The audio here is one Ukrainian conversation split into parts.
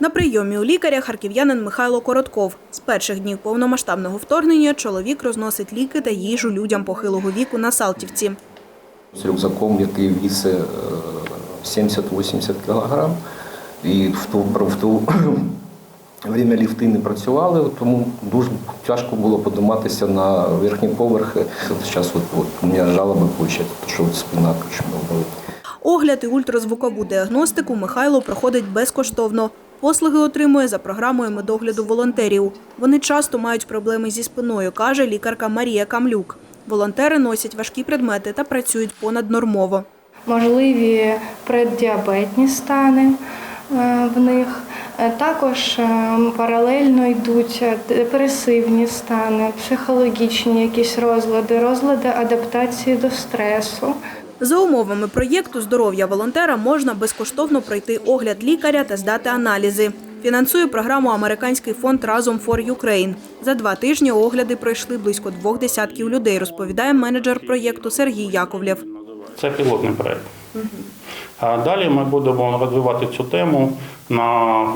На прийомі у лікаря харків'янин Михайло Коротков. З перших днів повномасштабного вторгнення чоловік розносить ліки та їжу людям похилого віку на Салтівці. з рюкзаком, який е, 70-80 кг. І в ту, в ту время ліфти не працювали, тому дуже тяжко було подиматися на верхні поверхи. Зараз от, от, у мене жалоби получать, що от спина болить. Огляд і ультразвукову діагностику Михайло проходить безкоштовно. Послуги отримує за програмою медогляду волонтерів. Вони часто мають проблеми зі спиною, каже лікарка Марія Камлюк. Волонтери носять важкі предмети та працюють понаднормово. можливі преддіабетні стани е, в них. Е, Також е, паралельно йдуть депресивні стани, психологічні якісь розлади, розлади адаптації до стресу. За умовами проєкту здоров'я волонтера можна безкоштовно пройти огляд лікаря та здати аналізи. Фінансує програму американський фонд Разом for Ukraine. За два тижні огляди пройшли близько двох десятків людей, розповідає менеджер проєкту Сергій Яковлєв. Це пілотний проект. А далі ми будемо розвивати цю тему на е,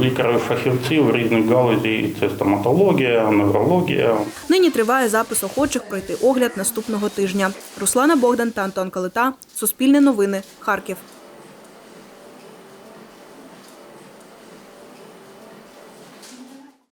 лікарів-фахівців різних галузі. Це стоматологія, неврологія. Нині триває запис охочих пройти огляд наступного тижня. Руслана Богдан та Антон Калита. Суспільне новини. Харків.